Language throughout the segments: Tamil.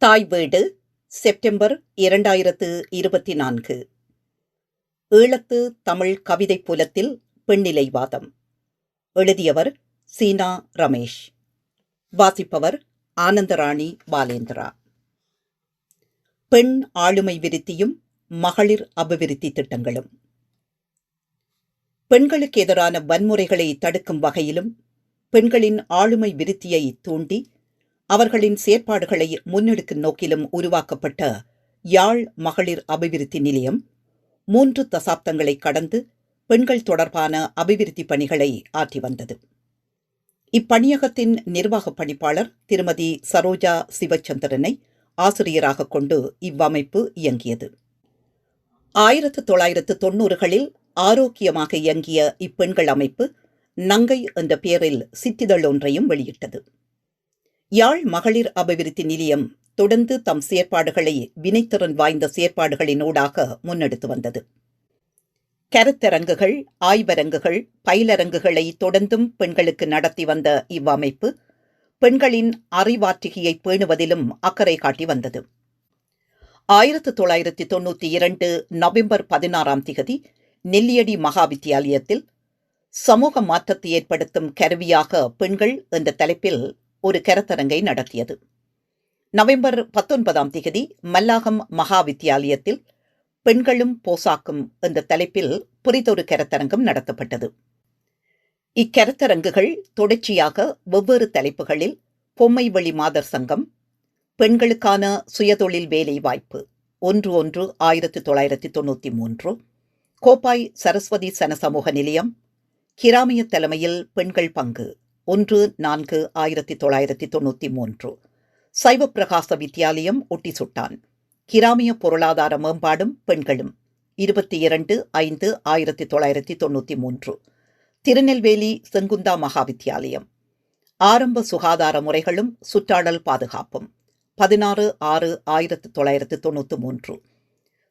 தாய் வீடு செப்டம்பர் இரண்டாயிரத்து இருபத்தி நான்கு. ஈழத்து தமிழ் கவிதை புலத்தில் பெண்ணிலைவாதம் எழுதியவர் சீனா ரமேஷ். வாசிப்பவர் ஆனந்தராணி பாலேந்திரா. பெண் ஆளுமை விருத்தியும் மகளிர் அபிவிருத்தி திட்டங்களும். பெண்களுக்கு எதிரான வன்முறைகளை தடுக்கும் வகையிலும் பெண்களின் ஆளுமை விருத்தியை தூண்டி அவர்களின் செயற்பாடுகளை முன்னெடுக்கும் நோக்கிலும் உருவாக்கப்பட்ட யாழ் மகளிர் அபிவிருத்தி நிலையம் மூன்று தசாப்தங்களை கடந்து பெண்கள் தொடர்பான அபிவிருத்தி பணிகளை ஆற்றி வந்தது. இப்பணியகத்தின் நிர்வாக பணிப்பாளர் திருமதி சரோஜா சிவச்சந்திரனை ஆசிரியராக கொண்டு இவ்வமைப்பு இயங்கியது. ஆயிரத்து தொள்ளாயிரத்து தொன்னூறுகளில் ஆரோக்கியமாக இயங்கிய இப்பெண்கள் அமைப்பு நங்கை என்ற பெயரில் சிற்றிதழ் ஒன்றையும் வெளியிட்டது. யாழ் மகளிர் அபிவிருத்தி நிலையம் தொடர்ந்து தம் செயற்பாடுகளை வினைத்திறன் வாய்ந்த செயற்பாடுகளினூடாக முன்னெடுத்து வந்தது. கருத்தரங்குகள் ஆய்வரங்குகள் பயிலரங்குகளை தொடர்ந்தும் பெண்களுக்கு நடத்தி வந்த இவ்வமைப்பு பெண்களின் அறிவாற்றுகையை பேணுவதிலும் அக்கறை காட்டி வந்தது. ஆயிரத்து தொள்ளாயிரத்தி தொன்னூற்றி இரண்டு நவம்பர் பதினாறாம் திகதி நெல்லியடி மகா வித்தியாலயத்தில் சமூக மாற்றத்தை ஏற்படுத்தும் கருவியாக பெண்கள் என்ற தலைப்பில் ஒரு கருத்தரங்கை நடத்தியது. நவம்பர் பத்தொன்பதாம் திகதி மல்லாகம் மகா வித்தியாலயத்தில் பெண்களும் போசாக்கும் என்ற தலைப்பில் புரிதொரு கருத்தரங்கம் நடத்தப்பட்டது. இக்கருத்தரங்குகள் தொடர்ச்சியாக வெவ்வேறு தலைப்புகளில் பொம்மை வழி மாதர் சங்கம் பெண்களுக்கான சுயதொழில் வேலை வாய்ப்பு ஒன்று ஒன்று ஆயிரத்தி தொள்ளாயிரத்தி தொண்ணூற்றி மூன்று கோப்பாய் சரஸ்வதி சன சமூக நிலையம் கிராமிய தலைமையில் பெண்கள் பங்கு ஒன்று நான்கு ஆயிரத்தி தொள்ளாயிரத்தி தொண்ணூற்றி மூன்று. சைவ பிரகாச வித்தியாலயம் ஒட்டி சுட்டான் கிராமிய பொருளாதார மேம்பாடும் பெண்களும். இருபத்தி இரண்டு ஐந்து ஆயிரத்தி தொள்ளாயிரத்தி தொண்ணூற்றி மூன்று. திருநெல்வேலி செங்குந்தா மகாவித்யாலயம். ஆரம்ப சுகாதார முறைகளும் சுற்றாடல் பாதுகாப்பும். பதினாறு ஆறு ஆயிரத்தி தொள்ளாயிரத்தி தொண்ணூற்றி மூன்று.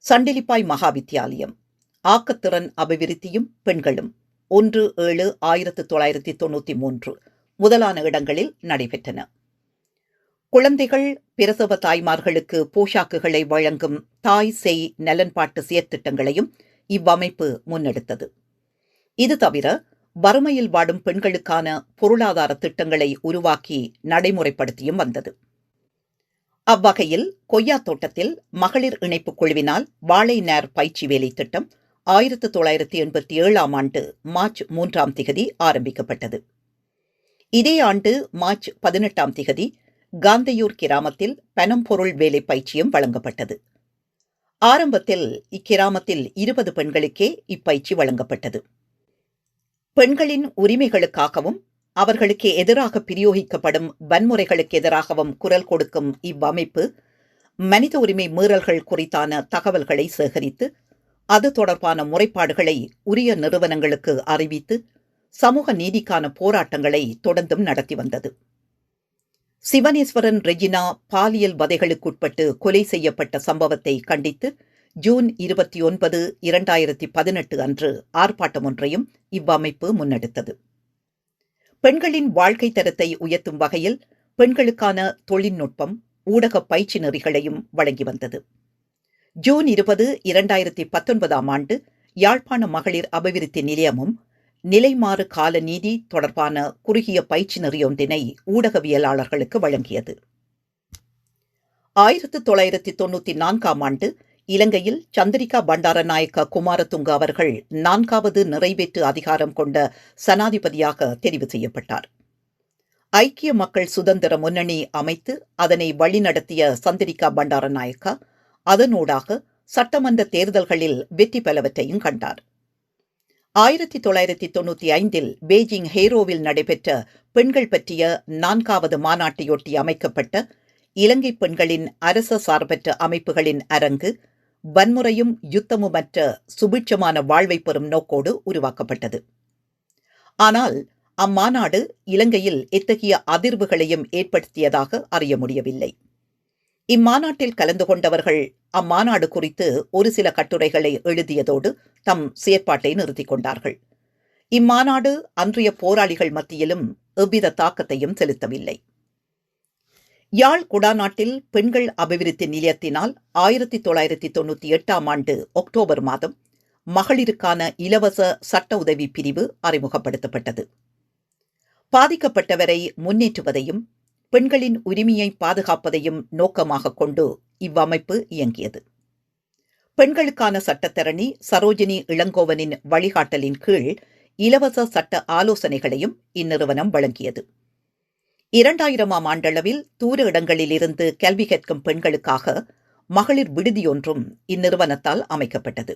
சண்டிலிப்பாய் மகா வித்தியாலயம் ஆக்கத்திறன் அபிவிருத்தியும் பெண்களும். ஒன்று ஏழு ஆயிரத்தி தொள்ளாயிரத்தி தொண்ணூற்றி மூன்று. முதலான இடங்களில் நடைபெற்றன. குழந்தைகள் பிரசவ தாய்மார்களுக்கு போஷாக்குகளை வழங்கும் தாய் செய் நலன்பாட்டு செயற்திட்டங்களையும் இவ்வமைப்பு முன்னெடுத்தது. இது தவிர வறுமையில் வாடும் பெண்களுக்கான பொருளாதார திட்டங்களை உருவாக்கி நடைமுறைப்படுத்தியும் வந்தது. அவ்வகையில் கொய்யா தோட்டத்தில் மகளிர் இணைப்பு குழுவினால் வாழை நேர் பயிற்சி வேலை திட்டம் ஆயிரத்து தொள்ளாயிரத்தி எண்பத்தி ஏழாம் ஆண்டு மார்ச் மூன்றாம் திகதி ஆரம்பிக்கப்பட்டது. இதே ஆண்டு மார்ச் பதினெட்டாம் திகதி காந்தையூர் கிராமத்தில் பனம்பொருள் வேலை பயிற்சியும் வழங்கப்பட்டது. ஆரம்பத்தில் இக்கிராமத்தில் இருபது பெண்களுக்கே இப்பயிற்சி வழங்கப்பட்டது. பெண்களின் உரிமைகளுக்காகவும் அவர்களுக்கு எதிராக பிரயோகிக்கப்படும் வன்முறைகளுக்கு எதிராகவும் குரல் கொடுக்கும் இவ்வமைப்பு மனித உரிமை மீறல்கள் குறித்தான தகவல்களை சேகரித்து அது தொடர்பான முறைப்பாடுகளை உரிய நிறுவனங்களுக்கு அறிவித்து சமூக நீதிக்கான போராட்டங்களை தொடர்ந்தும் நடத்தி வந்தது. சிவனேஸ்வரன் ரெஜினா பாலியல் வதைகளுக்குட்பட்டு கொலை செய்யப்பட்ட சம்பவத்தை கண்டித்து ஜூன் இருபத்தி ஒன்பது இரண்டாயிரத்தி பதினெட்டு அன்று ஆர்ப்பாட்டம் ஒன்றையும் இவ்வமைப்பு முன்னெடுத்தது. பெண்களின் வாழ்க்கை தரத்தை உயர்த்தும் வகையில் பெண்களுக்கான தொழில்நுட்பம் ஊடக பயிற்சி நெறிகளையும் வழங்கி வந்தது. ஜூன் இருபது இரண்டாயிரத்தி பத்தொன்பதாம் ஆண்டு யாழ்ப்பாண மகளிர் அபிவிருத்தி நிலையமும் நிலைமாறு கால நீதி தொடர்பான குறுகிய பயிற்சி நெறியொன்றினை ஊடகவியலாளர்களுக்கு வழங்கியது. ஆயிரத்து தொள்ளாயிரத்தி தொண்ணூற்றி நான்காம் ஆண்டு இலங்கையில் சந்திரிகா பண்டாரநாயக்க குமாரதுங்க அவர்கள் நான்காவது நிறைவேற்று அதிகாரம் கொண்ட சனாதிபதியாக தெரிவு செய்யப்பட்டார். ஐக்கிய மக்கள் சுதந்திர முன்னணி அமைத்து அதனை வழிநடத்திய சந்திரிகா பண்டாரநாயக்கா அதனூடாக சட்டமன்ற தேர்தல்களில் வெற்றி பலவற்றையும் கண்டார். ஆயிரத்தி தொள்ளாயிரத்தி தொண்ணூற்றி ஐந்தில் பெய்ஜிங் ஹேரோவில் நடைபெற்ற பெண்கள் பற்றிய நான்காவது மாநாட்டையொட்டி அமைக்கப்பட்ட இலங்கை பெண்களின் அரச சார்பற்ற அமைப்புகளின் அரங்கு வன்முறையும் யுத்தமுமற்ற சுபிட்சமான வாழ்வை பெறும் நோக்கோடு உருவாக்கப்பட்டது. ஆனால் அம்மாநாடு இலங்கையில் எத்தகைய அதிர்வுகளையும் ஏற்படுத்தியதாக அறிய முடியவில்லை. இம்மாநாட்டில் கலந்து கொண்டவர்கள் அம்மாநாடு குறித்து ஒரு சில கட்டுரைகளை எழுதியதோடு தம் செயற்பாட்டை நிறுத்திக் கொண்டார்கள். இம்மாநாடு அன்றைய போராளிகள் மத்தியிலும் எவ்வித தாக்கத்தையும் செலுத்தவில்லை. யாழ் குடாநாட்டில் பெண்கள் அபிவிருத்தி நிலையத்தினால் ஆயிரத்தி தொள்ளாயிரத்தி தொண்ணூற்றி எட்டாம் ஆண்டு அக்டோபர் மாதம் மகளிருக்கான இலவச சட்ட உதவி பிரிவு அறிமுகப்படுத்தப்பட்டது. பாதிக்கப்பட்டவரை முன்னேற்றுவதையும் பெண்களின் உரிமையை பாதுகாப்பதையும் நோக்கமாக கொண்டு இவ்வமைப்பு இயங்கியது. பெண்களுக்கான சட்டத்தரணி சரோஜினி இளங்கோவனின் வழிகாட்டலின் கீழ் இலவச சட்ட ஆலோசனைகளையும் இந்நிறுவனம் வழங்கியது. இரண்டாயிரமாம் ஆண்டளவில் தூர இடங்களிலிருந்து கல்வி கற்கும் பெண்களுக்காக மகளிர் விடுதியொன்றும் இந்நிறுவனத்தால் அமைக்கப்பட்டது.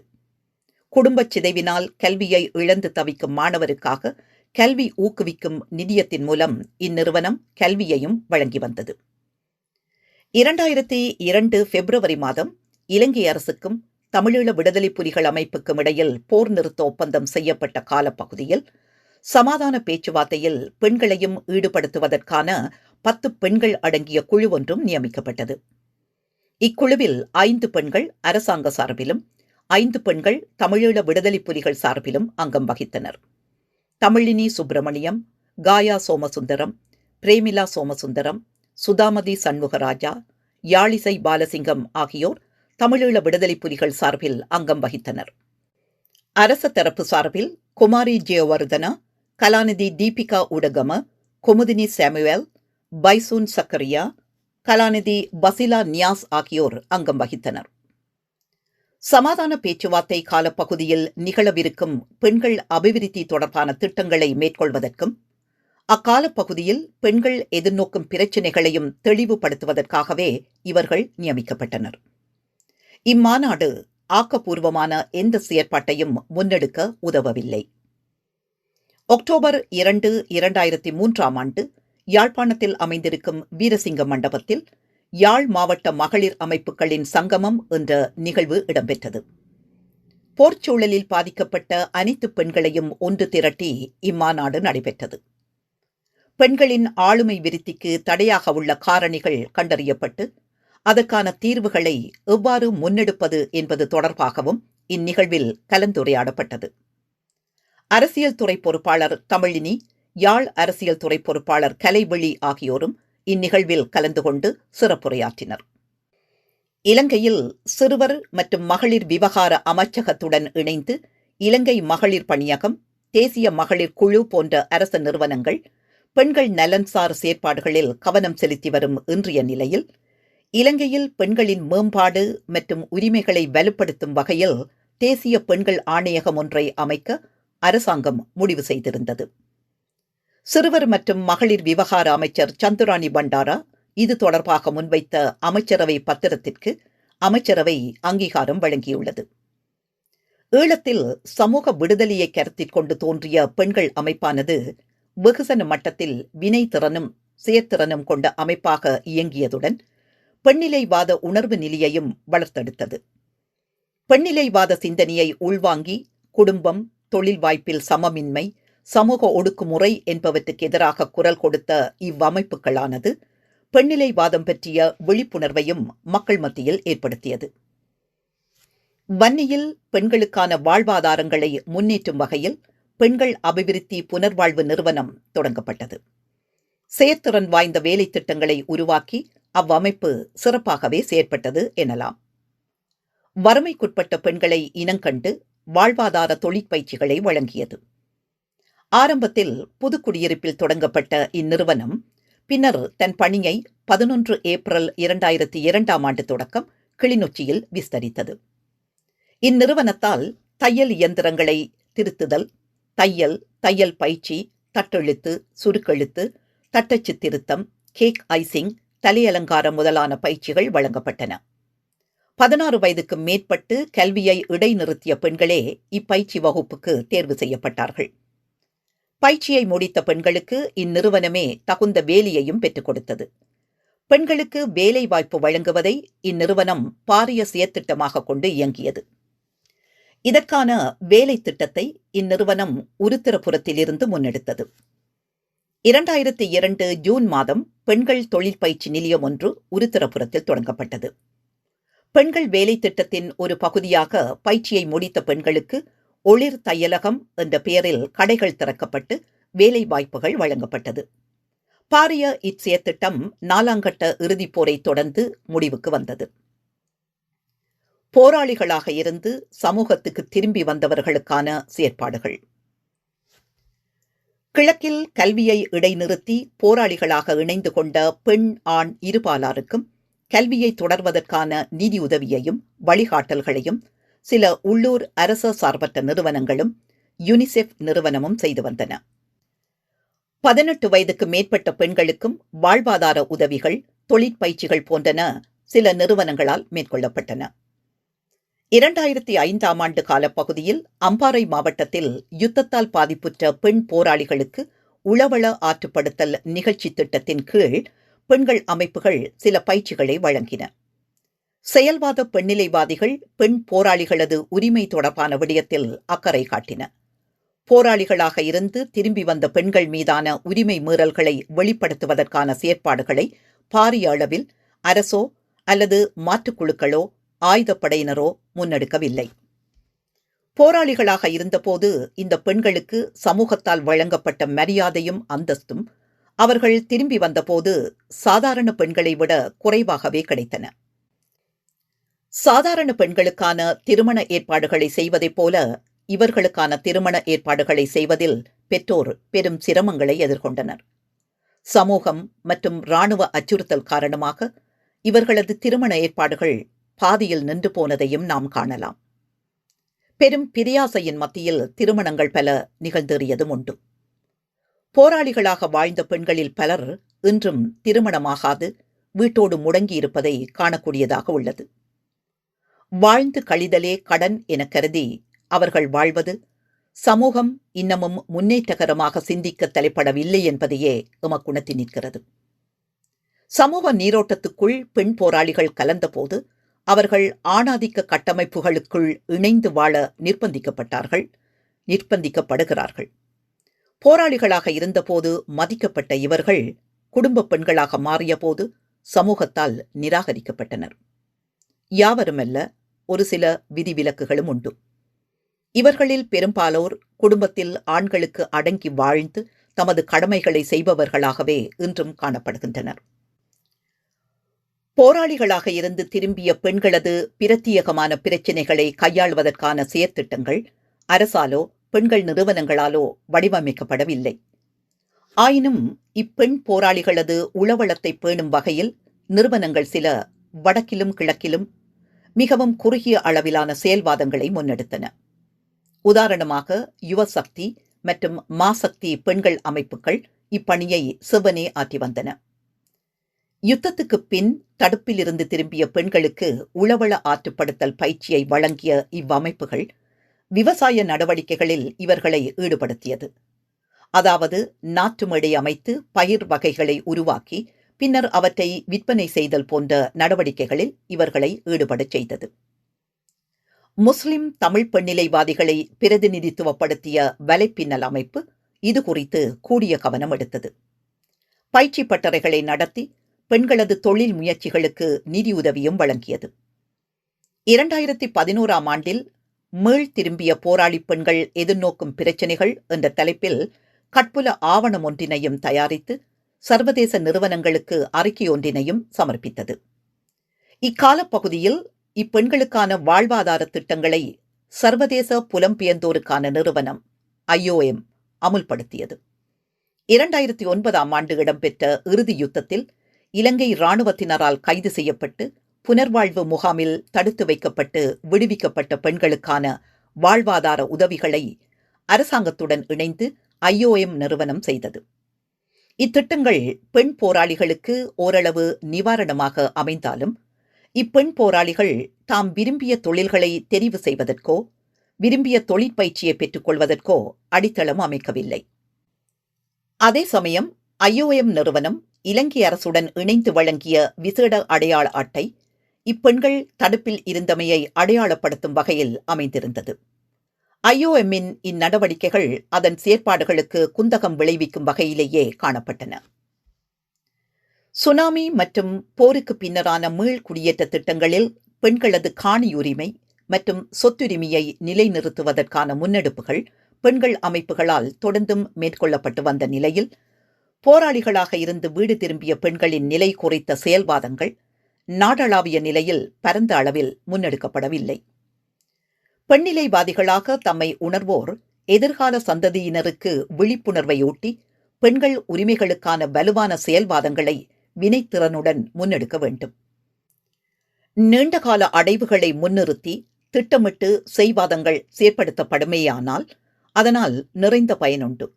குடும்பச் சிதைவினால் கல்வியை இழந்து தவிக்கும் மாணவருக்காக கல்வி ஊக்குவிக்கும் நிதியத்தின் மூலம் இந்நிறுவனம் கல்வியையும் வழங்கி வந்தது. இரண்டாயிரத்தி இரண்டு பிப்ரவரி மாதம் இலங்கை அரசுக்கும் தமிழீழ விடுதலை புலிகள் அமைப்புக்கும் இடையில் போர் நிறுத்த ஒப்பந்தம் செய்யப்பட்ட காலப்பகுதியில் சமாதான பேச்சுவார்த்தையில் பெண்களையும் ஈடுபடுத்துவதற்கான பத்து பெண்கள் அடங்கிய குழு ஒன்றும் நியமிக்கப்பட்டது. இக்குழுவில் ஐந்து பெண்கள் அரசாங்க சார்பிலும் ஐந்து பெண்கள் தமிழீழ விடுதலை புலிகள் சார்பிலும் அங்கம் வகித்தனர். தமிழினி சுப்பிரமணியம் காயா சோமசுந்தரம் பிரேமிலா சோமசுந்தரம் சுதாமதி சண்முகராஜா யாழிசை பாலசிங்கம் ஆகியோர் தமிழீழ விடுதலை புலிகள் சார்பில் அங்கம் வகித்தனர். அரச தரப்பு சார்பில் குமாரி ஜெயவர்தனா கலாநிதி தீபிகா உடகம குமுதினி சாமுவேல் பைசூன் சக்கரியா கலாநிதி பசிலா நியாஸ் ஆகியோர் அங்கம் வகித்தனர். சமாதான பேச்சுவார்த்தை காலப்பகுதியில் நிகழவிருக்கும் பெண்கள் அபிவிருத்தி தொடர்பான திட்டங்களை மேற்கொள்வதற்கும் அக்காலப்பகுதியில் பெண்கள் எதிர்நோக்கும் பிரச்சினைகளையும் தெளிவுபடுத்துவதற்காகவே இவர்கள் நியமிக்கப்பட்டனர். இம்மாநாடு ஆக்கப்பூர்வமான எந்த செயற்பாட்டையும் முன்னெடுக்க உதவவில்லை. அக்டோபர் இரண்டு இரண்டாயிரத்தி மூன்றாம் ஆண்டு யாழ்ப்பாணத்தில் அமைந்திருக்கும் வீரசிங்க மண்டபத்தில் யாழ் மாவட்ட மகளிர் அமைப்புகளின் சங்கமம் என்ற நிகழ்வு இடம்பெற்றது. போர்ச்சூழலில் பாதிக்கப்பட்ட அனைத்து பெண்களையும் ஒன்று திரட்டி இம்மாநாடு நடைபெற்றது. பெண்களின் ஆளுமை விருத்திக்கு தடையாக உள்ள காரணிகள் கண்டறியப்பட்டு அதற்கான தீர்வுகளை எவ்வாறு முன்னெடுப்பது என்பது தொடர்பாகவும் இந்நிகழ்வில் கலந்துரையாடப்பட்டது. அரசியல் துறை பொறுப்பாளர் தமிழினி யாழ் அரசியல் துறை பொறுப்பாளர் கலைவெளி ஆகியோரும் இந்நிகழ்வில் கலந்து கொண்டு சிறப்புரையாற்றினர். இலங்கையில் சிறுவர் மற்றும் மகளிர் விவகார அமைச்சகத்துடன் இணைந்து இலங்கை மகளிர் பணியகம் தேசிய மகளிர் குழு போன்ற அரச நிறுவனங்கள் பெண்கள் நலன்சார் செயற்பாடுகளில் கவனம் செலுத்தி வரும் இன்றைய நிலையில் இலங்கையில் பெண்களின் மேம்பாடு மற்றும் உரிமைகளை வலுப்படுத்தும் வகையில் தேசிய பெண்கள் ஆணையகம் ஒன்றை அமைக்க அரசாங்கம் முடிவு செய்திருந்தது. சிறுவர் மற்றும் மகளிர் விவகார அமைச்சர் சந்துராணி பண்டாரா இது தொடர்பாக முன்வைத்த அமைச்சரவை பத்திரத்திற்கு அமைச்சரவை அங்கீகாரம் வழங்கியுள்ளது. ஈழத்தில் சமூக விடுதலையை கருத்தில் கொண்டு தோன்றிய பெண்கள் அமைப்பானது வெகுசன மட்டத்தில் வினை திறனும் செயற்திறனும் கொண்ட அமைப்பாக இயங்கியதுடன் பெண்ணிலைவாத உணர்வு நிலையையும் வளர்த்தெடுத்தது. பெண்ணிலைவாத சிந்தனையை உள்வாங்கி குடும்பம் தொழில் வாய்ப்பில் சமமின்மை சமூக ஒடுக்குமுறை என்பவற்றுக்கு எதிராக குரல் கொடுத்த இவ்வமைப்புகளானது பெண்ணிலைவாதம் பற்றிய விழிப்புணர்வையும் மக்கள் மத்தியில் ஏற்படுத்தியது. வன்னியில் பெண்களுக்கான வாழ்வாதாரங்களை முன்னேற்றும் வகையில் பெண்கள் அபிவிருத்தி புனர்வாழ்வு நிறுவனம் தொடங்கப்பட்டது. செயற்திறன் வாய்ந்த வேலை திட்டங்களை உருவாக்கி அவ்வமைப்பு சிறப்பாகவே செயற்பட்டது எனலாம். வறுமைக்குட்பட்ட பெண்களை இனங்கண்டு வாழ்வாதார தொழிற்பயிற்சிகளை வழங்கியது. ஆரம்பத்தில் புதுக்குடியிருப்பில் தொடங்கப்பட்ட இந்நிறுவனம் பின்னர் தன் பணியை பதினொன்று ஏப்ரல் இரண்டாயிரத்தி இரண்டாம் ஆண்டு தொடக்கம் கிளிநொச்சியில் விஸ்தரித்தது. இந்நிறுவனத்தால் தையல் இயந்திரங்களை திருத்துதல் தையல் தையல் பயிற்சி தட்டெழுத்து சுருக்கெழுத்து தட்டச்சு திருத்தம் கேக் ஐசிங் தலையலங்காரம் முதலான பயிற்சிகள் வழங்கப்பட்டன. பதினாறு வயதுக்கு மேற்பட்டு கல்வியை இடைநிறுத்திய பெண்களே இப்பயிற்சி வகுப்புக்கு தேர்வு செய்யப்பட்டார்கள். பயிற்சியை முடித்த பெண்களுக்கு இந்நிறுவனமே தகுந்த வேலையையும் பெற்றுக் கொடுத்தது. பெண்களுக்கு வேலை வாய்ப்பு வழங்குவதை இந்நிறுவனம் பாரிய செயற்திட்டமாக கொண்டு இயங்கியது. இதற்கான வேலை திட்டத்தை இந்நிறுவனம் உருத்திரபுரத்திலிருந்து முன்னெடுத்தது. இரண்டாயிரத்தி இரண்டு ஜூன் மாதம் பெண்கள் தொழில் பயிற்சி நிலையம் ஒன்று உருத்திரபுரத்தில் தொடங்கப்பட்டது. பெண்கள் வேலை திட்டத்தின் ஒரு பகுதியாக பயிற்சியை முடித்த பெண்களுக்கு ஒளிர் தையலகம் என்ற பெயரில் கடைகள் திறக்கப்பட்டு வேலைவாய்ப்புகள் வழங்கப்பட்டது. பாரிய இட்சிய திட்டம் நாலாங்கட்ட இறுதிப் போரை தொடர்ந்து முடிவுக்கு வந்தது. போராளிகளாக இருந்து சமூகத்துக்கு திரும்பி வந்தவர்களுக்கான செயற்பாடுகள். கிழக்கில் கல்வியை இடைநிறுத்தி போராளிகளாக இணைந்து கொண்ட பெண் ஆண் இருபாலாருக்கும் கல்வியை தொடர்வதற்கான நிதியுதவியையும் வழிகாட்டல்களையும் சில உள்ளூர் அரச சார்பற்ற நிறுவனங்களும் யுனிசெஃப் நிறுவனமும் செய்து வந்தன. பதினெட்டு வயதுக்கு மேற்பட்ட பெண்களுக்கும் வாழ்வாதார உதவிகள் தொழிற்பயிற்சிகள் போன்றன சில நிறுவனங்களால் மேற்கொள்ளப்பட்டன. இரண்டாயிரத்தி ஐந்தாம் ஆண்டு காலப்பகுதியில் அம்பாறை மாவட்டத்தில் யுத்தத்தால் பாதிப்புற்ற பெண் போராளிகளுக்கு உளவள ஆற்றுப்படுத்தல் நிகழ்ச்சி திட்டத்தின் கீழ் பெண்கள் அமைப்புகள் சில பயிற்சிகளை வழங்கின. செயல்வாத பெண்ணிலைவாதிகள் பெண் போராளிகளது உரிமை தொடர்பான விடயத்தில் அக்கறை காட்டின. போராளிகளாக இருந்து திரும்பி வந்த பெண்கள் மீதான உரிமை மீறல்களை வெளிப்படுத்துவதற்கான செயற்பாடுகளை பாரிய அளவில் அரசோ அல்லது மாற்றுக்குழுக்களோ ஆயுதப்படையினரோ முன்னெடுக்கவில்லை. போராளிகளாக இருந்தபோது இந்த பெண்களுக்கு சமூகத்தால் வழங்கப்பட்ட மரியாதையும் அந்தஸ்தும் அவர்கள் திரும்பி வந்தபோது சாதாரண பெண்களை விட குறைவாகவே கிடைத்தன. சாதாரண பெண்களுக்கான திருமண ஏற்பாடுகளை செய்வதைப் போல இவர்களுக்கான திருமண ஏற்பாடுகளை செய்வதில் பெற்றோர் பெரும் சிரமங்களை எதிர்கொண்டனர். சமூகம் மற்றும் இராணுவ அச்சுறுத்தல் காரணமாக இவர்களது திருமண ஏற்பாடுகள் பாதியில் நின்று போனதையும் நாம் காணலாம். பெரும் பிரியாசையின் மத்தியில் திருமணங்கள் பல நிகழ்ந்தேறியதும் உண்டு. போராளிகளாக வாழ்ந்த பெண்களில் பலர் இன்றும் திருமணமாகாது வீட்டோடு முடங்கியிருப்பதை காணக்கூடியதாக உள்ளது. வாழ்ந்து கழிதலே கடன் என கருதி அவர்கள் வாழ்வது சமூகம் இன்னமும் முன்னேற்றகரமாக சிந்திக்க தலைப்படவில்லை என்பதையே எமக்குணர்த்தி நிற்கிறது. சமூக நீரோட்டத்துக்குள் பெண் போராளிகள் கலந்தபோது அவர்கள் ஆணாதிக்க கட்டமைப்புகளுக்குள் இணைந்து வாழ நிர்பந்திக்கப்பட்டார்கள் நிர்பந்திக்கப்படுகிறார்கள் போராளிகளாக இருந்தபோது மதிக்கப்பட்ட இவர்கள் குடும்ப பெண்களாக மாறியபோது சமூகத்தால் நிராகரிக்கப்பட்டனர். யாவருமல்ல ஒரு சில விதிவிலக்குகளும் உண்டு. இவர்களில் பெரும்பாலோர் குடும்பத்தில் ஆண்களுக்கு அடங்கி வாழ்ந்து தமது கடமைகளை செய்பவர்களாகவே இன்றும் காணப்படுகின்றனர். போராளிகளாக இருந்து திரும்பிய பெண்களது பிரத்தியகமான பிரச்சினைகளை கையாள்வதற்கான செயற்திட்டங்கள் அரசாலோ பெண்கள் நிறுவனங்களாலோ வடிவமைக்கப்படவில்லை. ஆயினும் இப்பெண் போராளிகளது உளவளத்தை பேணும் வகையில் நிறுவனங்கள் சில வடக்கிலும் கிழக்கிலும் மிகவும் குறுகிய அளவிலான செயல்வாதங்களை முன்னெடுத்தன. உதாரணமாக யுவசக்தி மற்றும் மாசக்தி பெண்கள் அமைப்புகள் இப்பணியை செவனே ஆற்றி வந்தன. யுத்தத்துக்கு பின் தடுப்பிலிருந்து திரும்பிய பெண்களுக்கு உளவள ஆற்றுப்படுத்தல் பயிற்சியை வழங்கிய இவ்வமைப்புகள் விவசாய நடவடிக்கைகளில் இவர்களை ஈடுபடுத்தியது. அதாவது நாற்று மேடை அமைத்து பயிர் வகைகளை உருவாக்கி பின்னர் அவற்றை விற்பனை செய்தல் போன்ற நடவடிக்கைகளில் இவர்களை ஈடுபடச் செய்தது. முஸ்லிம் தமிழ் பெண்ணிலைவாதிகளை பிரதிநிதித்துவப்படுத்திய வலைப்பின்னல் அமைப்பு இது குறித்து கூடிய கவனம் எடுத்தது. பயிற்சி பட்டறைகளை நடத்தி பெண்களது தொழில் முயற்சிகளுக்கு நிதியுதவியும் வழங்கியது. இரண்டாயிரத்தி பதினோராம் ஆண்டில் மீள் திரும்பிய போராளி பெண்கள் எதிர்நோக்கும் பிரச்சினைகள் என்ற தலைப்பில் கட்புல ஆவணம் ஒன்றினையும் தயாரித்து சர்வதேச நிறுவனங்களுக்கு அறிக்கை ஒன்றினையும் சமர்ப்பித்தது. இக்காலப்பகுதியில் இப்பெண்களுக்கான வாழ்வாதார திட்டங்களை சர்வதேச புலம்பெயர்ந்தோருக்கான நிறுவனம் ஐஓஎம் அமுல்படுத்தியது. இரண்டாயிரத்தி ஒன்பதாம் ஆண்டு இடம்பெற்ற இறுதி யுத்தத்தில் இலங்கை இராணுவத்தினரால் கைது செய்யப்பட்டு புனர்வாழ்வு முகாமில் தடுத்து வைக்கப்பட்டு விடுவிக்கப்பட்ட பெண்களுக்கான வாழ்வாதார உதவிகளை அரசாங்கத்துடன் இணைந்து ஐஓஎம் நிறுவனம் செய்தது. இத்திட்டங்கள் பெண் போராளிகளுக்கு ஓரளவு நிவாரணமாக அமைந்தாலும் இப்பெண் போராளிகள் தாம் விரும்பிய தொழில்களை தெரிவு செய்வதற்கோ விரும்பிய தொழிற்பயிற்சியை பெற்றுக்கொள்வதற்கோ அடித்தளம் அமைக்கவில்லை. அதே சமயம் ஐஓஎம் நிறுவனம் இலங்கை அரசுடன் இணைந்து வழங்கிய விசேட அடையாள அட்டை இப்பெண்கள் தடுப்பில் இருந்தமையை அடையாளப்படுத்தும் வகையில் அமைந்திருந்தது. ஐஓஎம்மின் இந்நடவடிக்கைகள் அதன் செயற்பாடுகளுக்கு குந்தகம் விளைவிக்கும் வகையிலேயே காணப்பட்டன. சுனாமி மற்றும் போருக்கு பின்னரான மீள் குடியேற்ற திட்டங்களில் பெண்களது காணியுரிமை மற்றும் சொத்துரிமையை நிலைநிறுத்துவதற்கான முன்னெடுப்புகள் பெண்கள் அமைப்புகளால் தொடர்ந்தும் மேற்கொள்ளப்பட்டு வந்த நிலையில் போராளிகளாக இருந்து வீடு திரும்பிய பெண்களின் நிலை குறித்த செயல்வாதங்கள் நாடளாவிய நிலையில் பரந்த அளவில் முன்னெடுக்கப்படவில்லை. பெண்ணிலைவாதிகளாக தம்மை உணர்வோர் எதிர்கால சந்ததியினருக்கு விழிப்புணர்வையூட்டி பெண்கள் உரிமைகளுக்கான வலுவான செயல்வாதங்களை வினைத்திறனுடன் முன்னெடுக்க வேண்டும். நீண்டகால அடைவுகளை முன்னிறுத்தி திட்டமிட்டு செய்வாதங்கள் செயற்படுத்தப்படுமேயானால் அதனால் நிறைந்த பயனுண்டு.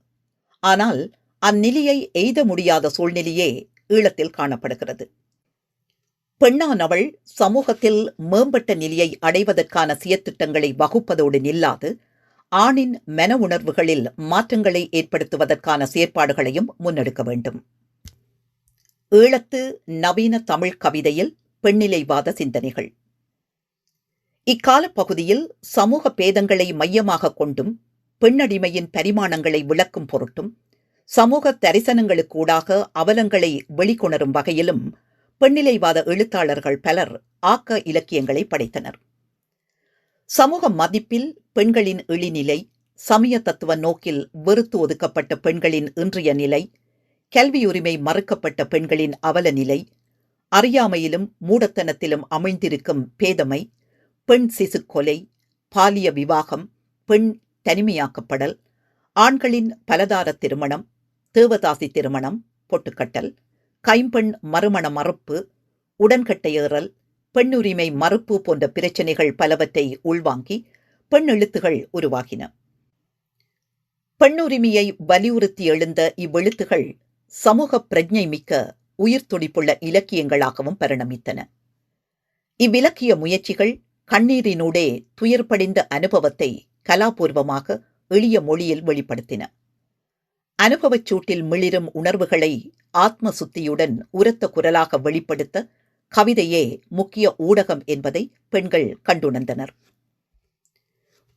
ஆனால் அந்நிலையை எய்த முடியாத சூழ்நிலையே ஈழத்தில் காணப்படுகிறது. பெண்ணானவள் சமூகத்தில் மேம்பட்ட நிலையை அடைவதற்கான செயற்திட்டங்களை வகுப்பதோடு நில்லாது ஆணின் மன உணர்வுகளில் மாற்றங்களை ஏற்படுத்துவதற்கான செயற்பாடுகளையும் முன்னெடுக்க வேண்டும். ஈழத்து நவீன தமிழ் கவிதையில் பெண்ணிலைவாத சிந்தனைகள். இக்கால பகுதியில் சமூக பேதங்களை மையமாக கொண்டும் பெண்ணடிமையின் பரிமாணங்களை விளக்கும் பொருட்டும் சமூக தரிசனங்களுக்கூடாக அவலங்களை வெளிக்கொணரும் வகையிலும் பெண்ணிலைவாத எழுத்தாளர்கள் பலர் ஆக்க இலக்கியங்களை படைத்தனர். சமூக மதிப்பில் பெண்களின் இழிநிலை சமய தத்துவ நோக்கில் வெறுத்து ஒதுக்கப்பட்ட பெண்களின் இன்றைய நிலை கல்வியுரிமை மறுக்கப்பட்ட பெண்களின் அவல நிலை அறியாமையிலும் மூடத்தனத்திலும் அமைந்திருக்கும் பேதமை பெண் சிசு கொலை பாலிய விவாகம் பெண் தனிமையாக்கப்படல் ஆண்களின் பலதார திருமணம் தேவதாசி திருமணம் பொட்டுக்கட்டல் கைம்பெண் மறுமண மறுப்பு உடன்கட்டையேறல் பெண்ணுரிமை மறுப்பு போன்ற பிரச்சனைகள் பலவற்றை உள்வாங்கி பெண் எழுத்துகள் உருவாகின. பெண்ணுரிமையை வலியுறுத்தி எழுந்த இவ்வெழுத்துகள் சமூக பிரஜை மிக்க உயிர் துடிப்புள்ள இலக்கியங்களாகவும் பரிணமித்தன. இவ்விலக்கிய முயற்சிகள் கண்ணீரினூடே துயர்படிந்த அனுபவத்தை கலாபூர்வமாக எளிய மொழியில் வெளிப்படுத்தின. அனுபவச் சூட்டில் மிளிரும் உணர்வுகளை ஆத்ம சுத்தியுடன் உரத்த குரலாக வெளிப்படுத்த கவிதையே முக்கிய ஊடகம் என்பதை பெண்கள் கண்டுணர்ந்தனர்.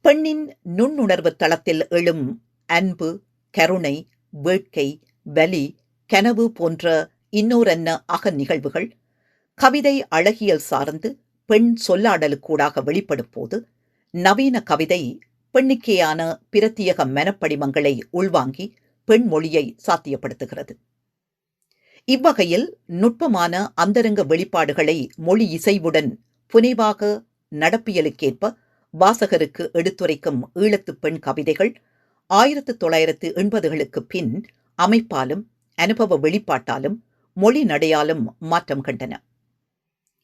பெண்ணின் நுண்ணுணர்வு தளத்தில் எழும் அன்பு கருணை வேட்கை வலி கனவு போன்ற இன்னோரன்ன அக நிகழ்வுகள் கவிதை அழகியல் சார்ந்து பெண் சொல்லாடலுக்கூடாக வெளிப்படும் போது நவீன கவிதை பெண்ணுக்கேயான பிரத்தியக மனப்படிமங்களை உள்வாங்கி பெண் மொழியை சாத்தியப்படுத்துகிறது. இவ்வகையில் நுட்பமான அந்தரங்க வெளிப்பாடுகளை மொழி இசைவுடன் புனைவாக நடப்பியலுக்கேற்ப வாசகருக்கு எடுத்துரைக்கும் ஈழத்து பெண் கவிதைகள் ஆயிரத்து தொள்ளாயிரத்து எண்பதுகளுக்கு பின் அமைப்பாலும் அனுபவ வெளிப்பாட்டாலும் மொழி நடையாலும் மாற்றம் கண்டன.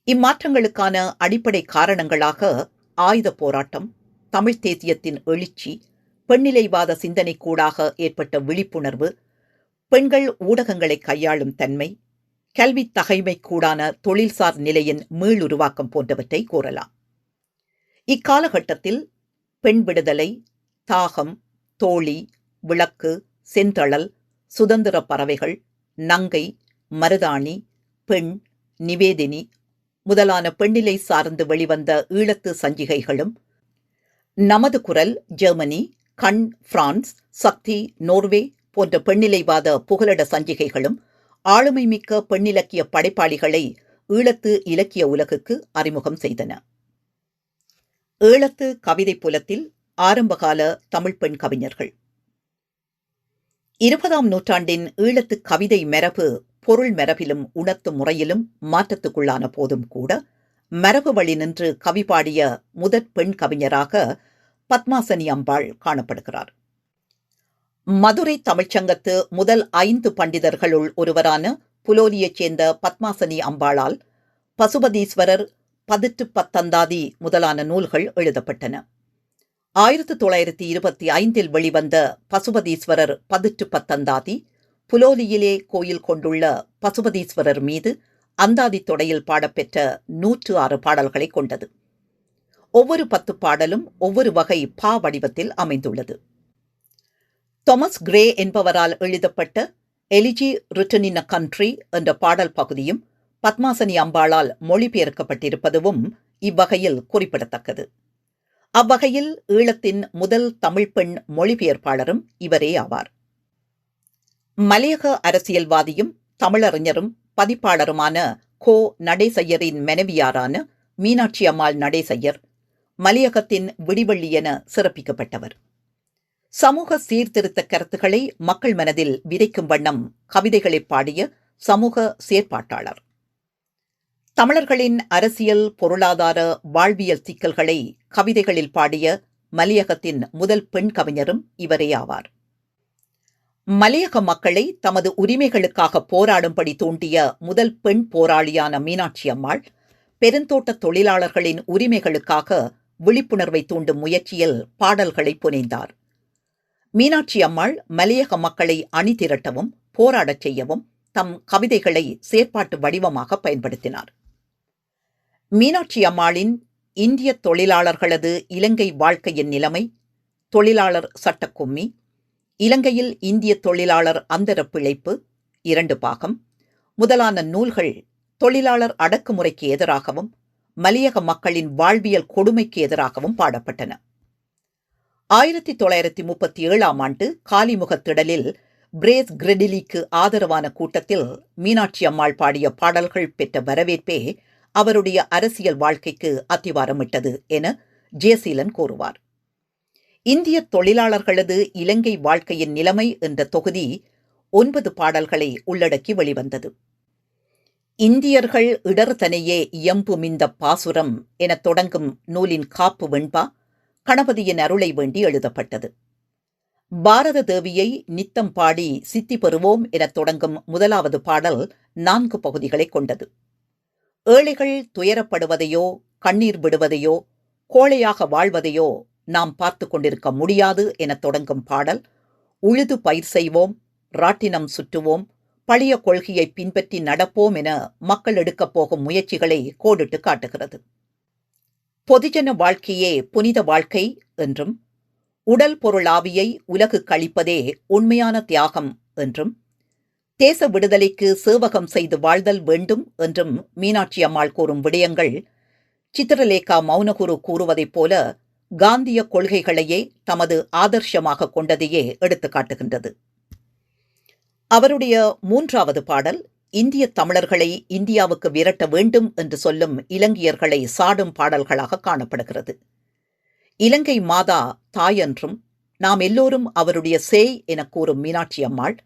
இம்மாற்றங்களுக்கான அடிப்படை காரணங்களாக ஆயுத போராட்டம் தமிழ்த் தேசியத்தின் எழுச்சி பெண்ணிலைவாத சிந்தனைக்கூடாக ஏற்பட்ட விழிப்புணர்வு பெண்கள் ஊடகங்களை கையாளும் தன்மை கல்வி தகைமைக்கூடான தொழில்சார் நிலையின் மீளுருவாக்கம் போன்றவற்றை கூறலாம். இக்காலகட்டத்தில் பெண் விடுதலை தாகம் தோழி விளக்கு செந்தழல் சுதந்திர பறவைகள் நங்கை மருதாணி பெண் நிவேதினி முதலான பெண்ணிலை சார்ந்து வெளிவந்த ஈழத்து சஞ்சிகைகளும் நமது குரல் ஜெர்மனி கண் பிரான்ஸ் சக்தி நோர்வே போன்ற பெண்ணிலைவாத புகலிட சஞ்சிகைகளும் ஆளுமை மிக்க பெண்ணிலக்கிய படைப்பாளிகளை ஈழத்து இலக்கிய உலகுக்கு அறிமுகம் செய்தன. ஈழத்து கவிதை புலத்தில் ஆரம்பகால தமிழ் பெண் கவிஞர்கள். இருபதாம் நூற்றாண்டின் ஈழத்து கவிதை மரபு பொருள் மரபிலும் உணர்த்தும் முறையிலும் மாற்றத்துக்குள்ளான போதும் கூட மரபு வழி நின்று கவி பாடிய முதற் பெண் கவிஞராக பத்மாசனி அம்பாள் காணப்படுகிறார். மதுரை தமிழ்ச்சங்கத்து முதல் ஐந்து பண்டிதர்களுள் ஒருவரான புலோலியைச் சேர்ந்த பத்மாசனி அம்பாளால் பசுபதீஸ்வரர் பதிட்டு பத்தந்தாதி முதலான நூல்கள் எழுதப்பட்டன. ஆயிரத்து தொள்ளாயிரத்தி இருபத்தி ஐந்தில் வெளிவந்த பசுபதீஸ்வரர் பதிட்டு பத்தந்தாதி புலோலியிலே கோயில் கொண்டுள்ள பசுபதீஸ்வரர் மீது அந்தாதி தொடையில் பாடப்பெற்ற நூற்று ஆறு பாடல்களை கொண்டது. ஒவ்வொரு பத்து பாடலும் ஒவ்வொரு வகை பா வடிவத்தில் அமைந்துள்ளது. தொமஸ் கிரே என்பவரால் எழுதப்பட்ட எலிஜி ரிட்டன் இன் அ கண்ட்ரி என்ற பாடல் பகுதியும் பத்மாசனி அம்பாளால் மொழிபெயர்க்கப்பட்டிருப்பதும் இவ்வகையில் குறிப்பிடத்தக்கது. அவ்வகையில் ஈழத்தின் முதல் தமிழ் பெண் மொழிபெயர்ப்பாளரும் இவரே ஆவார். மலையக அரசியல்வாதியும் தமிழறிஞரும் பதிப்பாளருமான கோ. நடேசையரின் மனைவியாரான மீனாட்சி அம்மாள் நடேசையர் மலையகத்தின் விடிவள்ளி என சிறப்பிக்கப்பட்டவர். சமூக சீர்திருத்த கருத்துக்களை மக்கள் மனதில் விதைக்கும் வண்ணம் கவிதைகளை பாடிய சமூக செயற்பாட்டாளர். தமிழர்களின் அரசியல் பொருளாதார வாழ்வியல் சிக்கல்களை கவிதைகளில் பாடிய மலையகத்தின் முதல் பெண் கவிஞரும் இவரே ஆவார். மலையக மக்களை தமது உரிமைகளுக்காக போராடும்படி தூண்டிய முதல் பெண் போராளியான மீனாட்சி அம்மாள் பெருந்தோட்ட தொழிலாளர்களின் உரிமைகளுக்காக விழிப்புணர்வை தூண்டும் முயற்சியில் பாடல்களை புனைந்தார். மீனாட்சி அம்மாள் மலையக மக்களை அணி திரட்டவும் போராடச் செய்யவும் தம் கவிதைகளை செயற்பாட்டு வடிவமாக பயன்படுத்தினார். மீனாட்சி அம்மாளின் இந்திய தொழிலாளர்களது இலங்கை வாழ்க்கையின் நிலைமை தொழிலாளர் சட்டக்கும்மி இலங்கையில் இந்திய தொழிலாளர் அந்தர பிழைப்பு இரண்டு பாகம் முதலான நூல்கள் தொழிலாளர் அடக்குமுறைக்கு எதிராகவும் மலையக மக்களின் வாழ்வியல் கொடுமைக்கு எதிராகவும் பாடப்பட்டன. ஆயிரத்தி தொள்ளாயிரத்தி முப்பத்தி ஏழாம் ஆண்டு காலிமுகத் திடலில் பிரேஸ் கிரெடிலிக்கு ஆதரவான கூட்டத்தில் மீனாட்சி அம்மாள் பாடிய பாடல்கள் பெற்ற வரவேற்பே அவருடைய அரசியல் வாழ்க்கைக்கு அத்திவாரமிட்டது என ஜேசீலன் கூறுவார். இந்திய தொழிலாளர்களது இலங்கை வாழ்க்கையின் நிலைமை என்ற தொகுதி ஒன்பது பாடல்களை உள்ளடக்கி வெளிவந்தது. இந்தியர்கள் இடர்தனையே இயம்பு மிந்த பாசுரம் எனத் தொடங்கும் நூலின் காப்பு வெண்பா கணபதியின் அருளை வேண்டி எழுதப்பட்டது. பாரத தேவியை நித்தம் பாடி சித்தி பெறுவோம் எனத் தொடங்கும் முதலாவது பாடல் நான்கு பகுதிகளை கொண்டது. ஏழைகள் துயரப்படுவதையோ கண்ணீர் விடுவதையோ கோழையாக வாழ்வதையோ நாம் பார்த்து கொண்டிருக்க முடியாது எனத் தொடங்கும் பாடல் உழுது பயிர் செய்வோம் ராட்டினம் சுற்றுவோம் பழைய கொள்கையை பின்பற்றி நடப்போம் என மக்கள் எடுக்கப் போகும் முயற்சிகளை கோடிட்டு காட்டுகிறது. பொதுஜன வாழ்க்கையே புனித வாழ்க்கை என்றும் உடல் பொருளாவியை உலகு கழிப்பதே உண்மையான தியாகம் என்றும் தேச விடுதலைக்கு சேவகம் செய்து வாழ்தல் வேண்டும் என்றும் மீனாட்சி அம்மாள் கூறும் விடயங்கள் சித்திரலேகா மௌனகுரு கூறுவதைப் போல காந்திய கொள்கைகளையே தமது ஆதர்ஷமாக கொண்டதையே எடுத்துக்காட்டுகின்றது அவருடைய மூன்றாவது பாடல் இந்திய தமிழர்களை இந்தியாவுக்கு விரட்ட வேண்டும் என்று சொல்லும் இலங்கையர்களை சாடும் பாடல்களாக காணப்படுகிறது. இலங்கை மாதா தாயென்றும் நாம் எல்லோரும் அவருடைய சேய் என கூறும் மீனாட்சி அம்மாள்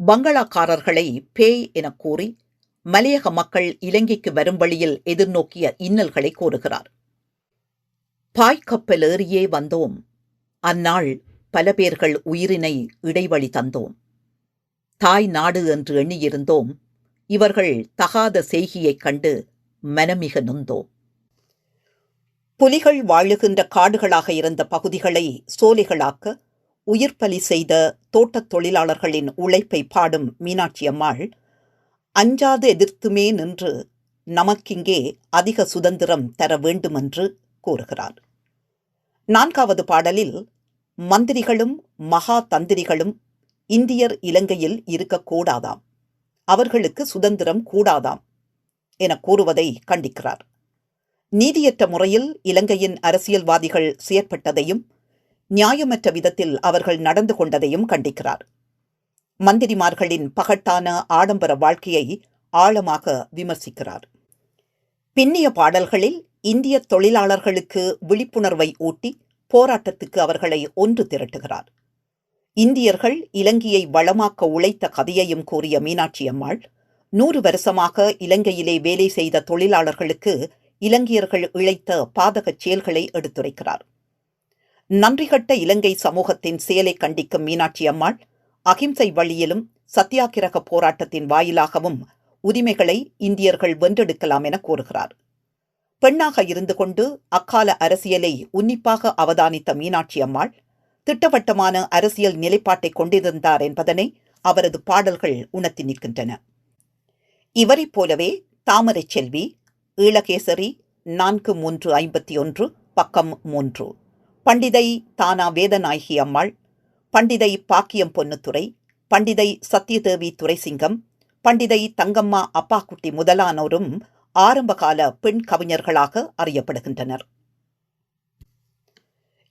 பங்களாக்காரர்களை பேய் என கூறி மலையக மக்கள் இலங்கைக்கு வரும் வழியில் எதிர்நோக்கிய இன்னல்களை கூறுகிறார். பாய்க்கப்பல் ஏறியே வந்தோம். அந்நாள் பல பேர்கள் உயிரினை இடைவழி தந்தோம். தாய் நாடு என்று எண்ணியிருந்தோம். இவர்கள் தகாத செய்கியைக் கண்டு மனமிக நொந்தோம். புலிகள் வாழுகின்ற காடுகளாக இருந்த பகுதிகளை சோலைகளாக்க உயிர்ப்பலி செய்த தோட்டத் தொழிலாளர்களின் உழைப்பை பாடும் மீனாட்சி அம்மாள் அஞ்சாது எதிர்த்துமே நின்று நமக்கிங்கே அதிக சுதந்திரம் தர வேண்டுமென்று கூறுகிறார். நான்காவது பாடலில் மந்திரிகளும் மகா தந்திரிகளும் இந்தியர் இலங்கையில் இருக்கக்கூடாதாம். அவர்களுக்கு சுதந்திரம் கூடாதாம் என கூறுவதை கண்டிக்கிறார். நீதியற்ற முறையில் இலங்கையின் அரசியல்வாதிகள் செயற்பட்டதையும் நியாயமற்ற விதத்தில் அவர்கள் நடந்து கொண்டதையும் கண்டிக்கிறார். மந்திரிமார்களின் பகட்டான ஆடம்பர வாழ்க்கையை ஆழமாக விமர்சிக்கிறார். பின்னிய பாடல்களில் இந்திய தொழிலாளர்களுக்கு விழிப்புணர்வை ஊட்டி போராட்டத்துக்கு அவர்களை ஒன்று திரட்டுகிறார். இந்தியர்கள் இலங்கையை வளமாக்க உழைத்த கதையையும் கூறிய மீனாட்சி அம்மாள் நூறு வருஷமாக இலங்கையிலே வேலை செய்த தொழிலாளர்களுக்கு இலங்கையர்கள் இழைத்த பாதகச் செயல்களை எடுத்துரைக்கிறார். நன்றிகட்ட இலங்கை சமூகத்தின் செயலை கண்டிக்கும் மீனாட்சி அம்மாள் அகிம்சை வழியிலும் சத்தியாகிரக போராட்டத்தின் வாயிலாகவும் உரிமைகளை இந்தியர்கள் வென்றெடுக்கலாம் என கூறுகிறார். பெண்ணாக இருந்து கொண்டு அக்கால அரசியலை உன்னிப்பாக அவதானித்த மீனாட்சி அம்மாள் திட்டவட்டமான அரசியல் நிலைப்பாட்டை கொண்டிருந்தார் என்பதனை அவரது பாடல்கள் உணர்த்தி நிற்கின்றன. இவரைப் போலவே தாமரை செல்வி ஈழகேசரி நான்கு மூன்று ஐம்பத்தி ஒன்று பக்கம் மூன்று பண்டிதை தானா வேதநாயகி அம்மாள் பண்டிதை பாக்கியம் பொன்னுத்துறை பண்டிதை சத்யதேவி துரைசிங்கம் பண்டிதை தங்கம்மா அப்பாக்குட்டி முதலானோரும் ஆரம்பகால பெண் கவிஞர்களாக அறியப்படுகின்றனர்.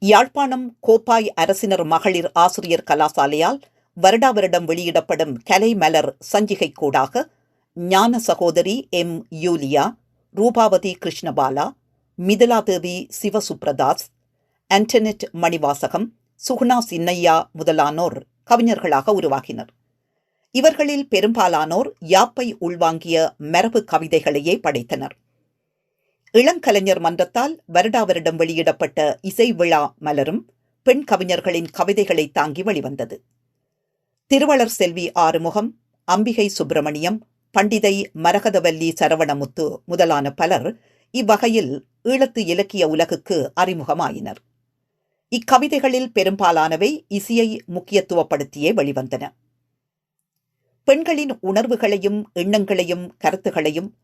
யாழ்ப்பாணம் கோப்பாய் அரசினர் மகளிர் ஆசிரியர் கலாசாலையால் வருடா வருடம் வெளியிடப்படும் கலை மலர் சஞ்சிகை கூடாக ஞான சகோதரி எம் யூலியா ரூபாவதி கிருஷ்ணபாலா மிதிலாதேவி சிவசுப்ரதாஸ் ஆண்டனெட் மணிவாசகம் சுகுணா சின்னையா முதலானோர் கவிஞர்களாக உருவாகினர். இவர்களில் பெரும்பாலானோர் யாப்பை உள்வாங்கிய மரபு கவிதைகளையே படைத்தனர். இளங்கலைஞர் மன்றத்தால் வருடா வருடம் வெளியிடப்பட்ட இசை விழா மலரும் பெண் கவிஞர்களின் கவிதைகளை தாங்கி வெளிவந்தது. திருவளர் செல்வி ஆறுமுகம் அம்பிகை சுப்பிரமணியம் பண்டிதை மரகதவல்லி சரவணமுத்து முதலான பலர் இவ்வகையில் ஈழத்து இலக்கிய உலகுக்கு அறிமுகமாயினர். இக்கவிதைகளில் பெரும்பாலானவை இசையை முக்கியத்துவப்படுத்தியே வெளிவந்தன. பெண்களின் உணர்வுகளையும் எண்ணங்களையும் கருத்துகளையும்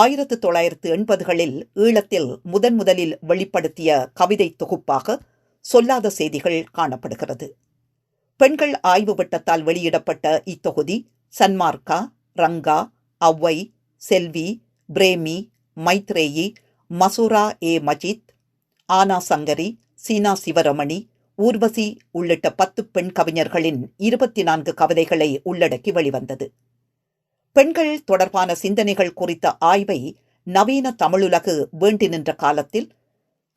ஆயிரத்து தொள்ளாயிரத்து எண்பதுகளில் ஈழத்தில் முதன் முதலில் வெளிப்படுத்திய கவிதை தொகுப்பாக சொல்லாத செய்திகள் காணப்படுகிறது. பெண்கள் ஆய்வு வட்டத்தால் வெளியிடப்பட்ட இத்தொகுதி சன்மார்க்கா ரங்கா அவ்வை செல்வி பிரேமி மைத்ரேயி மசூரா ஏ மஜித் ஆனா சங்கரி சீனா சிவரமணி ஊர்வசி உள்ளிட்ட பத்து பெண் கவிஞர்களின் இருபத்தி நான்கு கவிதைகளை உள்ளடக்கி வெளிவந்தது. பெண்கள் தொடர்பான சிந்தனைகள் குறித்த ஆய்வை நவீன தமிழுலகு வேண்டி நின்ற காலத்தில்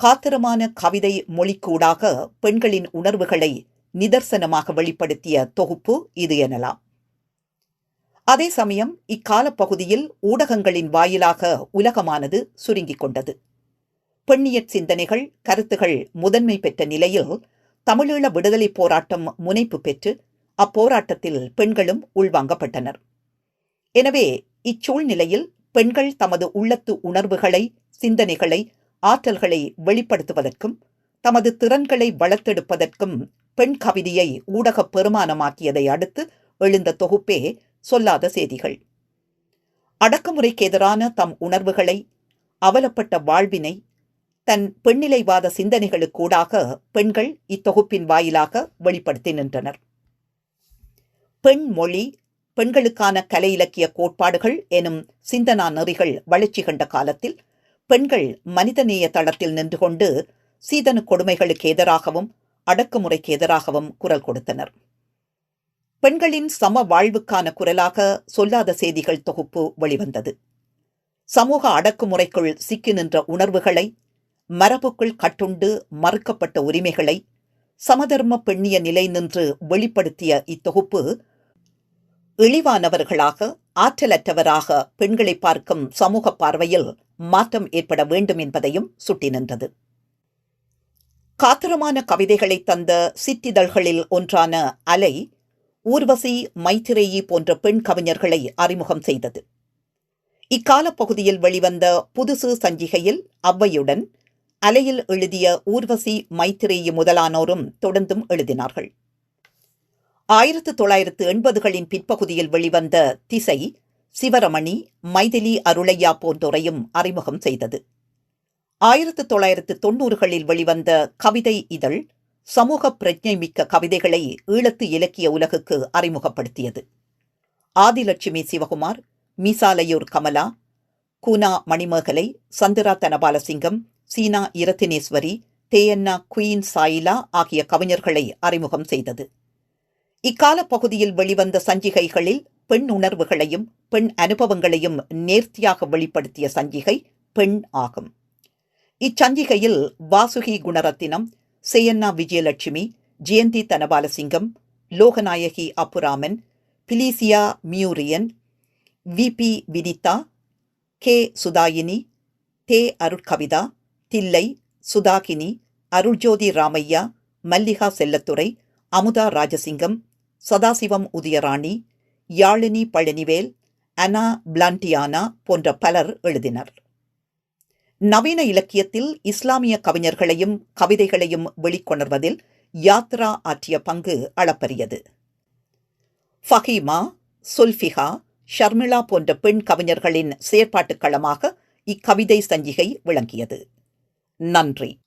காத்திரமான கவிதை மொழிக்கூடாக பெண்களின் உணர்வுகளை நிதர்சனமாக வெளிப்படுத்திய தொகுப்பு இது எனலாம். அதே சமயம் இக்கால பகுதியில் ஊடகங்களின் வாயிலாக உலகமானது சுருங்கிக் கொண்டது. பெண்ணியற் சிந்தனைகள் கருத்துகள் முதன்மை பெற்ற நிலையில் தமிழீழ விடுதலை போராட்டம் முனைப்பு பெற்று அப்போராட்டத்தில் பெண்களும் உள்வாங்கப்பட்டனர். எனவே இச்சூழ்நிலையில் பெண்கள் தமது உள்ளத்து உணர்வுகளை சிந்தனைகளை ஆற்றல்களை வெளிப்படுத்துவதற்கும் தமது திறன்களை வளர்த்தெடுப்பதற்கும் பெண் கவிதையை ஊடக பெருமானமாக்கியதை அடுத்து எழுந்த தொகுப்பே சொல்லாத செய்திகள். அடக்குமுறைக்கு எதிரான தம் உணர்வுகளை அவலப்பட்ட வாழ்வினை தன் பெண்ணிலைவாத சிந்தனைகளுக்கூடாக பெண்கள் இத்தொகுப்பின் வாயிலாக வெளிப்படுத்தி நின்றனர் பெண் மொழி பெண்களுக்கான கலை இலக்கிய கோட்பாடுகள் எனும் சிந்தனா நெறிகள் வளர்ச்சி கண்ட காலத்தில் பெண்கள் மனிதநேய தளத்தில் நின்று கொண்டு சீதன கொடுமைகளுக்கு எதிராகவும் அடக்குமுறைக்கு எதிராகவும் குரல் கொடுத்தனர். பெண்களின் சம வாழ்வுக்கான குரலாக சொல்லாத செய்திகள் தொகுப்பு வெளிவந்தது. சமூக அடக்குமுறைக்குள் சிக்கி நின்ற உணர்வுகளை மரபுக்குள் கட்டுண்டு மறுக்கப்பட்ட உரிமைகளை சமதர்ம பெண்ணிய நிலை நின்று வெளிப்படுத்திய இத்தொகுப்பு இழிவானவர்களாக ஆற்றலற்றவராக பெண்களை பார்க்கும் சமூக பார்வையில் மாற்றம் ஏற்பட வேண்டும் என்பதையும் சுட்டி நின்றது. காத்திரமான கவிதைகளை தந்த சிற்றிதழ்களில் ஒன்றான அலை ஊர்வசி மைத்திரேயி போன்ற பெண் கவிஞர்களை அறிமுகம் செய்தது. இக்கால பகுதியில் வெளிவந்த புதுசு சஞ்சிகையில் அவ்வையுடன் அலையில் எழுதிய ஊர்வசி மைத்திரேயி முதலானோரும் தொடர்ந்தும் எழுதினார்கள். ஆயிரத்து தொள்ளாயிரத்து எண்பதுகளின் பிற்பகுதியில் வெளிவந்த திசை சிவரமணி மைதிலி அருளையா போன்றோரையும் அறிமுகம் செய்தது. ஆயிரத்து தொள்ளாயிரத்து தொன்னூறுகளில் வெளிவந்த கவிதை இதழ் சமூக பிரஜை மிக்க கவிதைகளை ஈழத்து இலக்கிய உலகுக்கு அறிமுகப்படுத்தியது. ஆதிலட்சுமி சிவகுமார் மீசாலையூர் கமலா கூனா மணிமேகலை சந்திரா தனபாலசிங்கம் சீனா இரத்தினேஸ்வரி தேயன்னா குயின் சாயிலா ஆகிய கவிஞர்களை அறிமுகம் செய்தது. இக்கால பகுதியில் வெளிவந்த சஞ்சிகைகளில் பெண் உணர்வுகளையும் பெண் அனுபவங்களையும் நேர்த்தியாக வெளிப்படுத்திய சஞ்சிகை பெண் ஆகும். இச்சஞ்சிகையில் Vasuki Gunaratnam Seyanna Vijayalakshmi Jayanthi Thanabalasingam Loganayaki Appuraman Felicia Murien V. P. Vinitha K. Suthayini தே. அருட்கவிதா தில்லை சுதாகினி அருள்ஜோதி ராமையா மல்லிகா செல்லத்துறை அமுதா ராஜசிங்கம் சதாசிவம் உதயராணி யாழினி பழனிவேல் அனா பிளாண்டியானா போன்ற பலர் எழுதினர். நவீன இலக்கியத்தில் இஸ்லாமிய கவிஞர்களையும் கவிதைகளையும் வெளிக்கொணர்வதில் யாத்ரா ஆற்றிய பங்கு அளப்பரியது. ஃபஹீமா சுல்ஃபிகா ஷர்மிளா போன்ற பெண் கவிஞர்களின் செயற்பாட்டுக் களமாக இக்கவிதை சஞ்சிகை விளங்கியது. நன்றி.